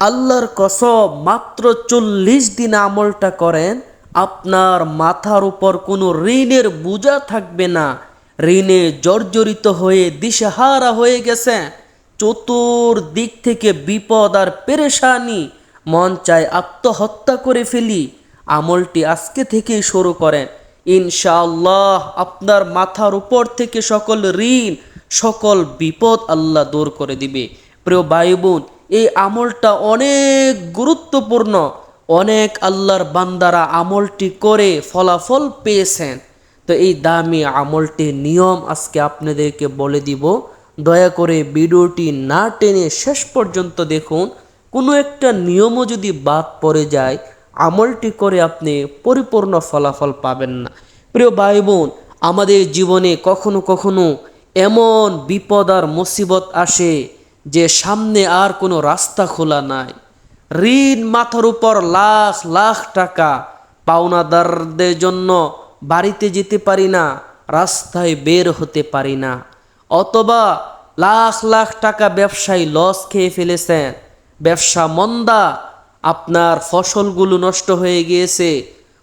আল্লাহর কসম, মাত্র চল্লিশ দিন আমলটা করেন, আপনার মাথার উপর কোনো ঋণের বোঝা থাকবে না। ঋণে জর্জরিত হয়ে, দিশেহারা হয়ে গেছে। চতুর দিক থেকে বিপদ আর পেরেশানি, মন চায় আত্মহত্যা করে ফেলি। আমলটি আজকে থেকেই শুরু করেন। ইনশাআল্লাহ আপনার মাথার উপর থেকে সকল ঋণ, সকল বিপদ আল্লাহ দূর করে দিবে। প্রিয় ভাই বোন এই আমলটা অনেক গুরুত্বপূর্ণ। অনেক আল্লাহর বান্দারা আমলটি করে ফলাফল পেয়েছেন। তো এই দামি আমলটির নিয়ম আজকে আপনাদেরকে বলে দিব। দয়া করে ভিডিওটি না টেনে শেষ পর্যন্ত দেখুন। কোনো একটা নিয়মও যদি বাদ পড়ে যায়, আমলটি করে আপনি পরিপূর্ণ ফলাফল পাবেন না। প্রিয় ভাই বোন আমাদের জীবনে কখনো কখনো এমন বিপদ আর মুসিবত আসে যে সামনে আর কোনো রাস্তা খোলা নাই। ঋণ মাথার উপর লাখ লাখ টাকা পাওনাদারদের জন্য বাড়িতে যেতে পারি না, রাস্তায় বের হতে পারি না। অথবা লাখ লাখ টাকা ব্যবসায় লস খেয়ে ফেলেছেন। ব্যবসা মন্দা, আপনার ফসলগুলো নষ্ট হয়ে গিয়েছে।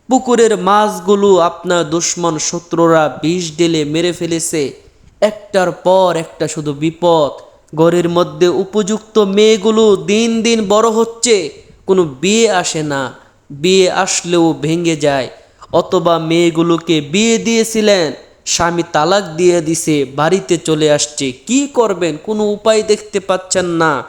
পুকুরের মাছগুলো আপনার দুশ্মন শত্রুরা বিষ ঢেলে মেরে ফেলেছে। একটার পর একটা শুধু বিপদ। ঘরের মধ্যে উপযুক্ত মেয়েগুলো দিন দিন বড় হচ্ছে, কোনো বিয়ে আসে না। বিয়ে আসলেও ভেঙে যায়। অথবা মেয়েগুলোকে বিয়ে দিয়েছিলেন, স্বামী তালাক দিয়ে দিছে, বাড়িতে চলে আসছে। কি করবেন? কোনো উপায় দেখতে পাচ্ছেন না।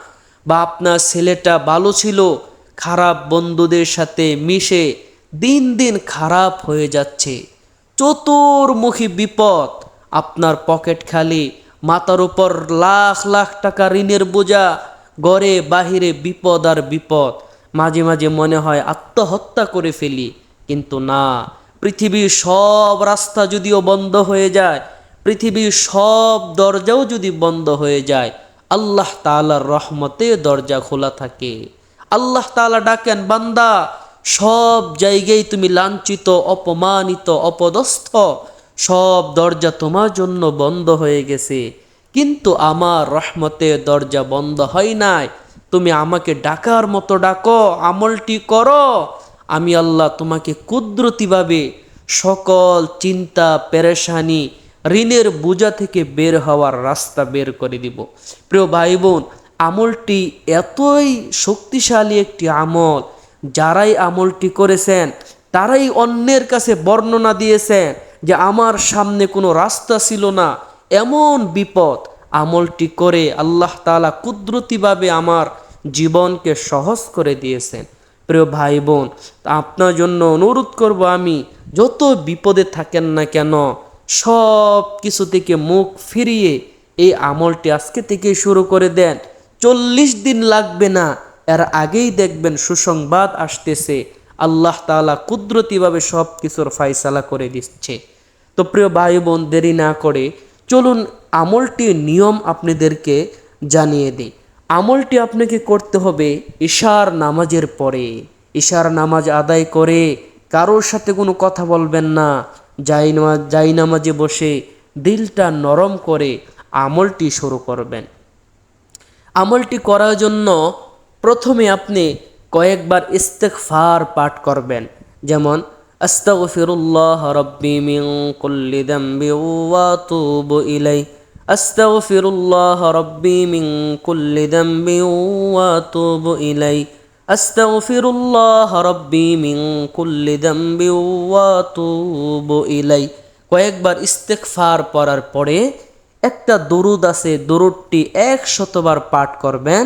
বা আপনার ছেলেটা ভালো ছিল, খারাপ বন্ধুদের সাথে মিশে দিন দিন খারাপ হয়ে যাচ্ছে। চতুর্মুখী বিপদ আপনার পকেট খালি মাথার উপর লাখ লাখ টাকা ঋণের বোঝা, গড়ে বাহিরে বিপদ আর বিপদ। মাঝে মাঝে মনে হয় আত্মহত্যা করে ফেলি, কিন্তু না। পৃথিবীর সব রাস্তা যদিও বন্ধ হয়ে যায়, পৃথিবীর সব দরজাও যদি বন্ধ হয়ে যায়, আল্লাহ তালার রহমতে দরজা খোলা থাকে। আল্লাহ তালা ডাকেন, বান্দা, সব জায়গায় তুমি লাঞ্ছিত, অপমানিত, অপদস্থ সব দরজা তোমার জন্য বন্ধ হয়ে গেছে। কিন্তু আমার রহমতে দরজা বন্ধ হয় নাই। তুমি আমাকে ডাকার মতো ডাকো, আমলটি করো। আমি আল্লাহ তোমাকে কুদরতিভাবে সকল চিন্তা, পেরেশানি, ঋণের বোঝা থেকে বের হওয়ার রাস্তা বের করে দিব। প্রিয় ভাই বোন আমলটি এতই শক্তিশালী একটি আমল, যারাই আমলটি করেছেন, তারাই অন্যের কাছে বর্ণনা দিয়েছেন যে আমার সামনে কোনো রাস্তা ছিল না, এমন বিপদ আমলটি করে আল্লাহ তালা কুদরতিভাবে আমার জীবনকে সহজ করে দিয়েছেন। প্রিয় ভাই বোন আপনার জন্য অনুরোধ করব আমি, যত বিপদে থাকেন না কেন, সব কিছু থেকে মুখ ফিরিয়ে এই আমলটি আজকে থেকে শুরু করে দেন। চল্লিশ দিন লাগবে না, এর আগেই দেখবেন সুসংবাদ আসতেছে। আল্লাহ তালা কুদরতিভাবে সব কিছুর ফাইসালা করে দিচ্ছে। তো প্রিয় ভাই বোন দেরি না করে চলুন আমলটির নিয়ম আপনাদেরকে জানিয়ে দিই। আমলটি আপনাকে করতে হবে ঈশার নামাজের পরে। ঈশার নামাজ আদায় করে কারোর সাথে কোনো কথা বলবেন না। যাই নামাজ যাই নামাজে বসে দিলটা নরম করে আমলটি শুরু করবেন। আমলটি করার জন্য প্রথমে আপনি কয়েকবার ইস্তেকফার পাঠ করবেন। যেমন, আস্তাগফিরুল্লাহ রব্বি মিন কুল্লি যামবি ওয়া আতুবু ইলাই আস্তাগফিরুল্লাহ রব্বি মিন কুল্লি যামবি ওয়া আতুবু ইলাই আস্তাগফিরুল্লাহ রব্বি মিন কুল্লি যামবি ওয়া আতুবু ইলাই কয়েকবার ইস্তেকফার পড়ার পরে একটা দরুদ আছে, দরুদটি এক শতবার পাঠ করবেন।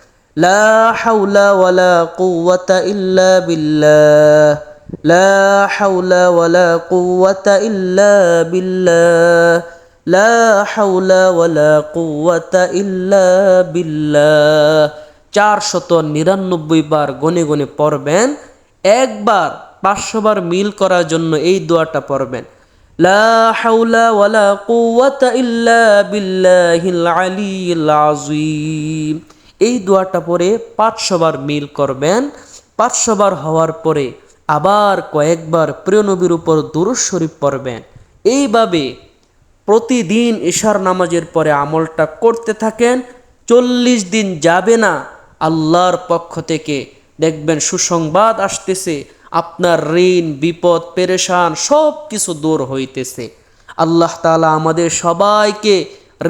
লা হাওলা ওয়ালা কুওয়াতা ইল্লা বিল্লাহ। লা হাওলা ওয়ালা কুওয়াতা ইল্লা বিল্লাহ। লা হাওলা ওয়ালা কুওয়াতা ইল্লা বিল্লাহ। চারশত নিরানব্বই বার গনে গনে পড়বেন। একবার পাঁচশো বার মিল করার জন্য এই দোয়াটা পড়বেন। লা ইল্লা বিল্লাহিল আলিয়্যিল আযীম। এই দোয়াটা পরে পাঁচশো বার মিল করবেন। পাঁচশো বার হওয়ার পরে আবার কয়েকবার প্রিয় নবীর উপর দুরুদ শরীফ পড়বেন। এইভাবে প্রতিদিন ঈশার নামাজের পরে আমলটা করতে থাকেন। চল্লিশ দিন যাবে না, আল্লাহর পক্ষ থেকে দেখবেন সুসংবাদ আসতেছে, আপনার ঋণ, বিপদ, পেরেশান সব কিছু দূর হইতেছে। আল্লাহ তালা আমাদের সবাইকে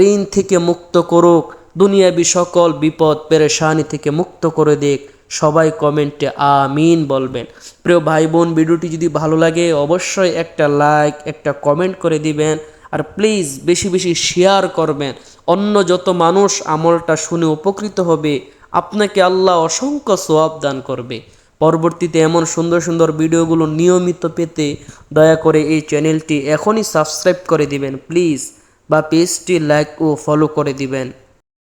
ঋণ থেকে মুক্ত করুক। দুনিয়াবি সকল বিপদ পেরেশানি থেকে মুক্ত করে দেখ সবাই কমেন্টে আমিন বলবেন। প্রিয় ভাই বোন ভিডিওটি যদি ভালো লাগে, অবশ্যই একটা লাইক, একটা কমেন্ট করে দিবেন। আর প্লিজ বেশি বেশি শেয়ার করবেন। অন্য যত মানুষ আমলটা শুনে উপকৃত হবে, আপনাকে আল্লাহ অসংখ্য সোয়াব দান করবে। পরবর্তীতে এমন সুন্দর সুন্দর ভিডিওগুলো নিয়মিত পেতে দয়া করে এই চ্যানেলটি এখনই সাবস্ক্রাইব করে দিবেন, প্লিজ। বা পেজটি লাইক ও ফলো করে দিবেন।